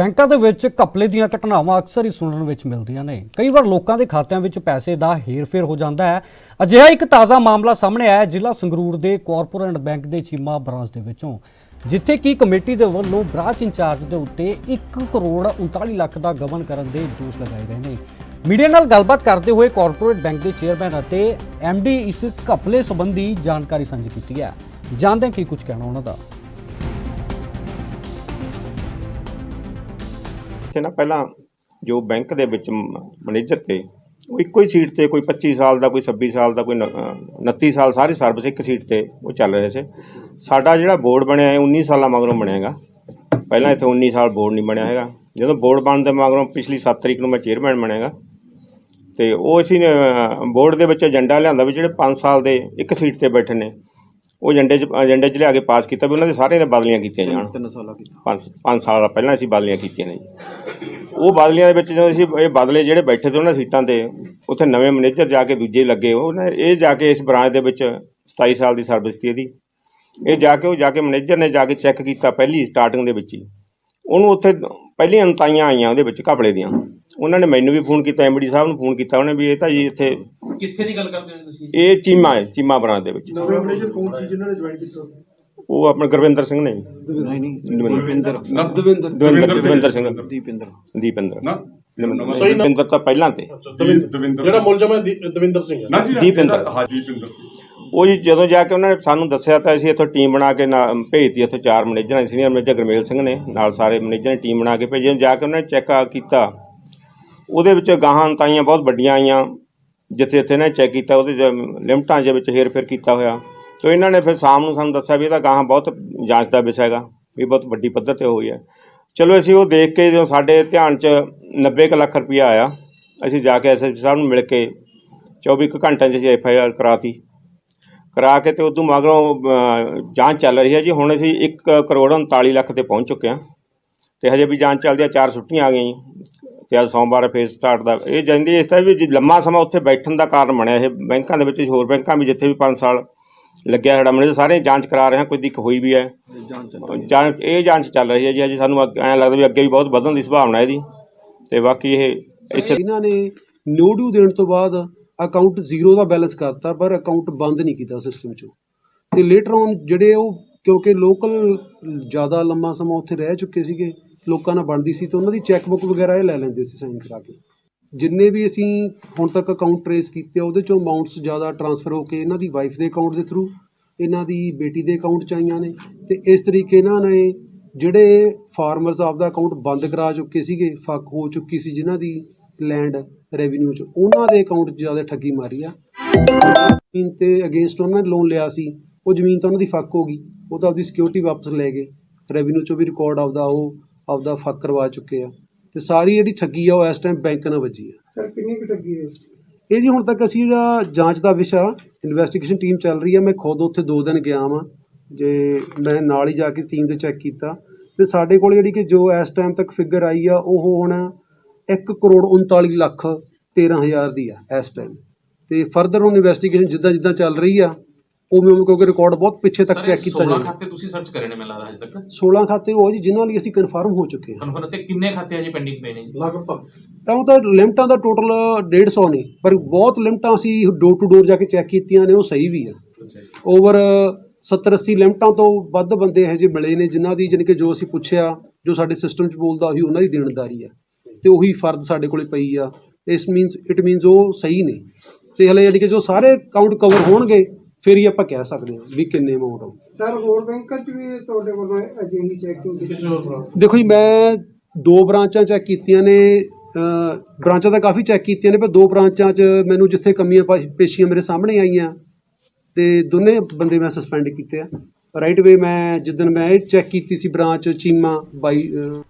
ਬੈਂਕਾਂ ਦੇ ਵਿੱਚ ਘਪਲੇ ਦੀਆਂ ਘਟਨਾਵਾਂ ਅਕਸਰ ਹੀ ਸੁਣਨ ਵਿੱਚ ਮਿਲਦੀਆਂ ਨੇ। ਕਈ ਵਾਰ ਲੋਕਾਂ ਦੇ ਖਾਤਿਆਂ ਵਿੱਚ ਪੈਸੇ ਦਾ ਹੇਰ-ਫੇਰ ਹੋ ਜਾਂਦਾ ਹੈ। ਅਜਿਹਾ ਇੱਕ ਤਾਜ਼ਾ ਮਾਮਲਾ ਸਾਹਮਣੇ ਆਇਆ ਜ਼ਿਲ੍ਹਾ ਸੰਗਰੂਰ ਦੇ ਕਾਰਪੋਰੇਟ ਬੈਂਕ ਦੇ ਚੀਮਾ ਬ੍ਰਾਂਚ ਦੇ ਵਿੱਚੋਂ, ਜਿੱਥੇ ਕਿ ਕਮੇਟੀ ਦੇ ਵੱਲੋਂ ਬ੍ਰਾਂਚ ਇੰਚਾਰਜ ਦੇ ਉੱਤੇ 1 ਕਰੋੜ 39 ਲੱਖ ਦਾ ਗਬਨ ਕਰਨ ਦੇ ਦੋਸ਼ ਲਗਾਏ ਗਏ ਨੇ। ਮੀਡੀਆ ਨਾਲ ਗੱਲਬਾਤ ਕਰਦੇ ਹੋਏ ਕਾਰਪੋਰੇਟ ਬੈਂਕ ਦੇ ਚੇਅਰਮੈਨ ਅਤੇ ਡੀ ਇਸ ਘਪਲੇ ਸੰਬੰਧੀ ਜਾਣਕਾਰੀ ਸਾਂਝੀ ਕੀਤੀ ਹੈ। ਜਾਣਦੇ ਹਾਂ ਕੀ ਕੁਝ ਕਹਿਣਾ ਉਹਨਾਂ ਦਾ। ਇੱਥੇ ਨਾ ਪਹਿਲਾਂ ਜੋ ਬੈਂਕ ਦੇ ਵਿੱਚ ਮੈਨੇਜਰ ਤੇ, ਉਹ ਇੱਕੋ ਹੀ ਸੀਟ ਤੇ ਕੋਈ 25 ਸਾਲ ਦਾ, ਕੋਈ 26 ਸਾਲ ਦਾ, ਕੋਈ ਨ- 29 ਸਾਲ ਸਾਰੀ ਸਰਵਿਸ ਇੱਕ ਸੀਟ ਤੇ ਉਹ ਚੱਲ ਰਹੇ ਸੀ। ਸਾਡਾ ਜਿਹੜਾ ਬੋਰਡ ਬਣਿਆ ਹੈ 19 ਸਾਲਾਂ ਮਗਰੋਂ ਬਣਿਆਗਾ। ਪਹਿਲਾਂ ਇੱਥੇ 19 ਸਾਲ ਬੋਰਡ ਨਹੀਂ ਬਣਿਆ ਹੈਗਾ। ਜਦੋਂ ਬੋਰਡ ਬਣਨ ਦੇ ਮਗਰੋਂ ਪਿਛਲੀ 7 ਤਰੀਕ ਨੂੰ ਮੈਂ ਚੇਅਰਮੈਨ ਬਣਿਆਗਾ। ਤੇ ਉਹ ਅਸੀਂ ਬੋਰਡ ਦੇ ਵਿੱਚ ਏਜੰਡਾ ਲਿਆਂਦਾ ਵੀ ਜਿਹੜੇ 5 ਸਾਲ ਦੇ ਇੱਕ ਸੀਟ ਤੇ ਬੈਠੇ ਨੇ। ਉਹ ਏਜੰਡੇ 'ਚ ਏਜੰਡੇ 'ਚ ਲਿਆ ਕੇ ਪਾਸ ਕੀਤਾ ਵੀ ਉਹਨਾਂ ਦੇ ਸਾਰਿਆਂ ਦੀਆਂ ਬਦਲੀਆਂ ਕੀਤੀਆਂ ਜਾਣ। ਤਿੰਨ ਸਾਲਾਂ ਕੀਤਾ ਪੰਜ ਪੰਜ ਸਾਲ ਪਹਿਲਾਂ ਅਸੀਂ ਬਦਲੀਆਂ ਕੀਤੀਆਂ ਨੇ ਜੀ। ਉਹ ਬਦਲੀਆਂ ਦੇ ਵਿੱਚ ਜਦੋਂ ਅਸੀਂ ਇਹ ਬਦਲੇ ਜਿਹੜੇ ਬੈਠੇ ਤੇ ਉਹਨਾਂ ਸੀਟਾਂ ਤੇ ਉੱਥੇ ਨਵੇਂ ਮੈਨੇਜਰ ਜਾ ਕੇ ਦੂਜੇ ਲੱਗੇ ਉਹਨੇ ਇਹ ਜਾ ਕੇ ਇਸ ਬ੍ਰਾਂਚ ਦੇ ਵਿੱਚ 27 ਸਾਲ ਦੀ ਸਰਵਿਸ ਸੀ ਇਹਦੀ। ਇਹ ਜਾ ਕੇ ਉਹ ਜਾ ਕੇ ਮੈਨੇਜਰ ਨੇ ਜਾ ਕੇ ਚੈੱਕ ਕੀਤਾ ਪਹਿਲੀ ਸਟਾਰਟਿੰਗ ਦੇ ਵਿੱਚ ਹੀ। ਉਹਨੂੰ ਉੱਥੇ ਪਹਿਲੀਆਂ ਅੰਤਾਈਆਂ ਆਈਆਂ ਉਹਦੇ ਵਿੱਚ ਘਪਲੇ ਦੀਆਂ। ਉਹਨਾਂ ਨੇ ਮੈਨੂੰ ਵੀ ਫੋਨ ਕੀਤਾ ਐਮਡੀ ਸਾਹਿਬ ਨੂੰ ਫੋਨ ਕੀਤਾ ਉਹਨੇ ਵੀ ਇਹ ਤਾਂ ਜੀ ਇੱਥੇ ਕਿੱਥੇ ਦੀ ਗੱਲ ਕਰਦੇ ਹੋ ਤੁਸੀਂ? ਇਹ ਚੀਮਾ ਹੈ ਚੀਮਾ ਬ੍ਰਾਂਚ ਦੇ ਵਿੱਚ। ਨਵੇਂ ਮੈਨੇਜਰ ਕੌਣ ਸੀ ਜਿਨ੍ਹਾਂ ਨੇ ਜੁਆਇਨ ਕੀਤਾ? ਉਹ ਆਪਣੇ ਗੁਰਵਿੰਦਰ ਸਿੰਘ ਨੇ ਨਹੀਂ ਨਹੀਂ ਦਵਿੰਦਰ। ਦਵਿੰਦਰ। ਦਵਿੰਦਰ। ਦਵਿੰਦਰ ਸਿੰਘ। ਦੀਪਿੰਦਰ ਦੀਪਿੰਦਰ। ਨਾ ਦਵਿੰਦਰ। ਤਾਂ ਪਹਿਲਾਂ ਤੇ। ਦਵਿੰਦਰ। ਜਿਹੜਾ ਮੁਲਜ਼ਮ ਹੈ ਦੀ- ਦਵਿੰਦਰ ਸਿੰਘ ਹੈ। ਨਾ ਜੀ ਦੀਪਿੰਦਰ। ਹਾਂ ਦੀਪਿੰਦਰ। ਉਹ ਜੀ ਜਦੋਂ ਜਾ ਕੇ ਉਹਨਾਂ ਨੇ ਸਾਨੂੰ ਦੱਸਿਆ ਤਾਂ ਅਸੀਂ ਇੱਥੋਂ ਟੀਮ ਬਣਾ ਕੇ ਭੇਜਤੀ ਇੱਥੇ ਚਾਰ manager senior manager Gurmel Singh ਨੇ। ਨਾਲ ਸਾਰੇ ਮੈਨੇਜਰ ਨੇ ਟੀਮ ਬਣਾ ਕੇ ਭੇਜੀ। ਜਾ ਕੇ ਉਹਨਾਂ ਨੇ ਚੈੱਕ ਕੀਤਾ ਉਹਦੇ ਵਿੱਚ ਗਾਹਾਂ ਤਾਈਆਂ ਬਹੁਤ ਵੱਡੀਆਂ ਆਈਆਂ, ਜਿੱਥੇ ਜਿੱਥੇ ਨੇ ਚੈੱਕ ਕੀਤਾ, ਉਹਦੇ 'ਚ ਲਿਮਟਾਂ ਦੇ ਵਿੱਚ ਹੇਰ ਫੇਰ ਕੀਤਾ ਹੋਇਆ। ਸੋ ਇਹਨਾਂ ਨੇ ਫਿਰ ਸ਼ਾਮ ਨੂੰ ਸਾਨੂੰ ਦੱਸਿਆ ਵੀ ਇਹਦਾ ਗਾਹਾਂ ਬਹੁਤ ਜਾਂਚ ਦਾ ਵਿਸ਼ਾ ਹੈਗਾ, ਵੀ ਬਹੁਤ ਵੱਡੀ ਪੱਧਰ ਤੇ ਹੋਈ ਹੈ। ਚਲੋ ਅਸੀਂ ਉਹ ਦੇਖ ਕੇ ਜਦੋਂ ਸਾਡੇ ਧਿਆਨ 'ਚ 90 ਕੁ ਲੱਖ ਰੁਪਇਆ ਆਇਆ, ਅਸੀਂ ਜਾ ਕੇ ਐਸਐਸਪੀ ਸਾਹਿਬ ਨੂੰ ਮਿਲ ਕੇ 24 ਕੁ ਘੰਟਿਆਂ 'ਚ ਐਫ ਆਈ ਆਰ ਕਰਾਤੀ। ਕਰਾ ਕੇ ਤੇ ਉਦੋਂ ਮਗਰੋਂ ਜਾਂਚ ਚੱਲ ਰਹੀ ਹੈ ਜੀ। ਹੁਣ ਅਸੀਂ 1 ਕਰੋੜ 39 ਲੱਖ ਤੇ ਪਹੁੰਚ ਚੁੱਕੇ ਹਾਂ। ਤੇ ਹਜੇ ਵੀ ਜਾਂਚ ਚੱਲਦੀ ਆ, ਚਾਰ ਛੁੱਟੀਆਂ ਆ ਗਈਆਂ ਤੇ ਅੱਜ ਸੋਮਵਾਰ ਫੇਸ ਸਟਾਰਟ ਦਾ ਇਹ ਜਾਂਦੀ ਇਸ ਤਰ੍ਹਾਂ ਵੀ ਜੇ ਲੰਮਾ ਸਮਾਂ ਉੱਥੇ ਬੈਠਣ ਦਾ ਕਾਰਨ ਬਣਿਆ ਇਹ ਬੈਂਕਾਂ ਦੇ ਵਿੱਚ ਹੋਰ ਬੈਂਕਾਂ ਵੀ ਜਿੱਥੇ ਵੀ 5 ਸਾਲ ਲੱਗਿਆ ਸਾਡਾ ਮੈਨੇਜਰ ਸਾਰੇ ਜਾਂਚ ਕਰਾ ਰਹੇ ਹਾਂ ਕੋਈ ਦਿੱਕ ਹੋਈ ਵੀ ਹੈ। ਜਾਂਚ ਇਹ ਜਾਂਚ ਚੱਲ ਰਹੀ ਹੈ ਜੀ ਅਜੇ ਸਾਨੂੰ ਐਂ ਲੱਗਦਾ ਵੀ ਅੱਗੇ ਵੀ ਬਹੁਤ ਵਧਣ ਦੀ ਸੰਭਾਵਨਾ ਇਹਦੀ। ਤੇ ਬਾਕੀ ਇਹ ਇੱਥੇ ਇਹਨਾਂ ਨੇ ਨੋ ਡਿਊ ਦੇਣ ਤੋਂ ਬਾਅਦ ਅਕਾਊਂਟ ਜ਼ੀਰੋ ਦਾ ਬੈਲੈਂਸ ਕਰਤਾ ਪਰ ਅਕਾਊਂਟ ਬੰਦ ਨਹੀਂ ਕੀਤਾ ਸਿਸਟਮ ਚੋਂ। ਤੇ ਲੇਟਰ ਔਨ ਜਿਹੜੇ ਉਹ ਕਿਉਂਕਿ ਲੋਕਲ ਜ਼ਿਆਦਾ ਲੰਮਾ ਸਮਾਂ ਉੱਥੇ ਰਹਿ ਚੁੱਕੇ ਸੀਗੇ ਲੋਕਾਂ ਨਾਲ ਬਣਦੀ ਸੀ ਤੇ ਉਹਨਾਂ ਦੀ ਚੈੱਕ ਬੁੱਕ ਵਗੈਰਾ ਇਹ ਲੈ ਲੈਂਦੇ ਸੀ ਸਾਈਨ ਕਰਾ ਕੇ। ਜਿੰਨੇ ਵੀ ਅਸੀਂ ਹੁਣ ਤੱਕ ਅਕਾਊਂਟ ਟਰੇਸ ਕੀਤੇ ਆ, ਉਹਦੇ ਚੋਂ ਅਮਾਉਂਟਸ ਜ਼ਿਆਦਾ ਟਰਾਂਸਫਰ ਹੋ ਕੇ ਇਹਨਾਂ ਦੀ ਵਾਈਫ ਦੇ ਅਕਾਊਂਟ ਦੇ ਥਰੂ ਇਹਨਾਂ ਦੀ ਬੇਟੀ ਦੇ ਅਕਾਊਂਟ ਚ ਆਈਆਂ ਨੇ। ਤੇ ਇਸ ਤਰੀਕੇ ਇਹਨਾਂ ਨੇ ਜਿਹੜੇ ਫਾਰਮਰਸ ਆਪਦਾ ਅਕਾਊਂਟ ਬੰਦ ਕਰਾ ਚੁੱਕੇ ਸੀਗੇ ਫੱਕ ਹੋ ਚੁੱਕੀ ਸੀ ਜਿਨ੍ਹਾਂ ਦੀ ਲੈਂਡ ਰੈਵਨਿਊ ਚ ਉਹਨਾਂ ਦੇ ਅਕਾਊਂਟ 'ਚ ਜ਼ਿਆਦਾ ਠੱਗੀ ਮਾਰੀ ਆ। ਜ਼ਮੀਨ ਤੇ ਅਗੇਂਸਟ ਉਹਨਾਂ ਨੇ ਲੋਨ ਲਿਆ ਸੀ ਉਹ ਜ਼ਮੀਨ ਤਾਂ ਉਹਨਾਂ ਦੀ ਫੱਕ ਹੋ ਗਈ ਉਹ ਤਾਂ ਆਪਦੀ ਸਿਕਿਉਰਿਟੀ ਵਾਪਸ ਲੈ ਗਏ। ਰੈਵਨਿਊ ਚੋਂ ਵੀ ਰਿਕਾਰਡ ਆਪਦਾ ਉਹ ਆਪਦਾ ਫੱਕ ਕਰਵਾ ਚੁੱਕੇ ਆ। ਤੇ ਸਾਰੀ ਜਿਹੜੀ ਠੱਗੀ ਆ ਉਹ ਇਸ ਟਾਈਮ ਬੈਂਕ ਨਾਲ ਵੱਜੀ ਆ। ਸਰ ਕਿੰਨੀ ਕੁ ਠੱਗੀ ਹੈ ਇਹ ਜੀ ਹੁਣ ਤੱਕ ਅਸੀਂ ਜਿਹੜਾ ਜਾਂਚ ਦਾ ਵਿਸ਼ਾ ਇਨਵੈਸਟੀਗੇਸ਼ਨ ਟੀਮ ਚੱਲ ਰਹੀ ਹੈ ਮੈਂ ਖੁਦ ਉੱਥੇ 2 ਦਿਨ ਗਿਆ ਵਾਂ। ਜੇ ਮੈਂ ਨਾਲ ਹੀ ਜਾ ਕੇ ਟੀਮ ਦੇ ਚੈੱਕ ਕੀਤਾ। ਤੇ ਸਾਡੇ ਕੋਲ ਜਿਹੜੀ ਕਿ ਜੋ ਇਸ ਟਾਈਮ ਤੱਕ ਫਿਗਰ ਆਈ ਆ ਉਹ ਹੁਣ 1 ਕਰੋੜ 39 ਲੱਖ 13 ਹਜ਼ਾਰ ਦੀ ਆ ਇਸ ਟਾਈਮ ਤੇ ਫਰਦਰ ਹੁਣ ਇਨਵੈਸਟੀਗੇਸ਼ਨ ਜਿੱਦਾਂ ਜਿੱਦਾਂ ਚੱਲ ਰਹੀ ਆ ਉਵੇਂ ਉਵੇਂ ਕਿਉਂਕਿ ਰਿਕਾਰਡ ਬਹੁਤ ਪਿੱਛੇ ਤੱਕ ਚੈੱਕ ਕੀਤਾ 16 ਜਾਣਾ ਖਾਤੇ ਤੁਸੀਂ ਸਰਚ ਕਰੇ ਨੇ ਮੈਨੂੰ ਲੱਗਦਾ ਹਜੇ ਤੱਕ। 16 ਖਾਤੇ ਉਹ ਜੀ ਜਿਨ੍ਹਾਂ ਲਈ ਅਸੀਂ ਕਨਫਰਮ ਹੋ ਚੁੱਕੇ ਹਾਂ। ਕਨਫਰਮ ਤੇ ਕਿੰਨੇ ਖਾਤੇ ਅਜੇ ਪੈਂਡਿੰਗ ਪਏ ਨੇ ਜੀ? ਲਗਭਗ। ਤਾਂ ਉਹ ਤਾਂ ਲਿਮਟਾਂ ਦਾ ਟੋਟਲ 150 ਨੇ ਪਰ ਬਹੁਤ ਲਿਮਟਾਂ ਅਸੀਂ ਡੋਰ ਟੂ ਡੋਰ ਜਾ ਕੇ ਚੈੱਕ ਕੀਤੀਆਂ ਨੇ ਉਹ ਸਹੀ ਵੀ ਆ। ਓਵਰ 70 80 ਲਿਮਟਾਂ ਤੋਂ ਵੱਧ ਬੰਦੇ ਇਹੋ ਜਿਹੇ ਮਿਲੇ ਨੇ ਜਿਨ੍ਹਾਂ ਦੀ ਜਾਣੀ ਕਿ ਜੋ ਅਸੀਂ ਪੁੱਛਿਆ ਜੋ ਸਾਡੇ ਸਿਸਟਮ 'ਚ ਬੋਲਦਾ ਉਹੀ ਉਹਨਾਂ ਦੀ ਦੇਣਦਾਰੀ ਆ। ਤੇ ਉਹੀ ਫਰਦ ਸਾਡੇ ਕੋਲੇ ਪਈ ਆ। ਇਸ ਮੀਨਸ ਇਟ ਮੀਨਸ ਉਹ ਸਹੀ ਨੇ। ਤੇ ਹਲੇ ਜਾਣੀ ਕਿ ਜੋ ਸਾਰੇ ਅਕਾਊਂਟ ਕਵਰ ਹੋਣਗੇ ਫਿਰ ਹੀ ਆਪਾਂ ਕਹਿ ਸਕਦੇ ਹਾਂ ਵੀ ਕਿੰਨੇ ਅਮਾਉਂਟ ਆ ਸਰ ਹੋਰ ਬੈਂਕਾਂ 'ਚ ਵੀ ਤੁਹਾਡੇ ਵੱਲੋਂ ਅਜਿਹੀ ਚੈਕਿੰਗ ਕੀਤੀ ਦੇਖੋ ਜੀ ਮੈਂ ਦੋ ਬ੍ਰਾਂਚਾਂ ਚੈੱਕ ਕੀਤੀਆਂ ਨੇ ਅ, ਬ੍ਰਾਂਚਾਂ ਤਾਂ ਕਾਫੀ ਚੈੱਕ ਕੀਤੀਆਂ ਨੇ ਪਰ ਦੋ ਬ੍ਰਾਂਚਾਂ 'ਚ ਮੈਨੂੰ ਜਿੱਥੇ ਕਮੀਆਂ ਪਾ- ਪੇਸ਼ੀਆਂ ਮੇਰੇ ਸਾਹਮਣੇ ਆਈਆਂ ਤੇ ਦੋਨੇ ਬੰਦੇ ਮੈਂ ਸਸਪੈਂਡ ਕੀਤੇ ਆ। ਰਾਈਟ ਵੇ ਮੈਂ ਜਿੱਦਣ ਮੈਂ ਇਹ ਚੈੱਕ ਕੀਤੀ ਸੀ ਬ੍ਰਾਂਚ ਚੀਮਾ ਬਾਈ ਅ,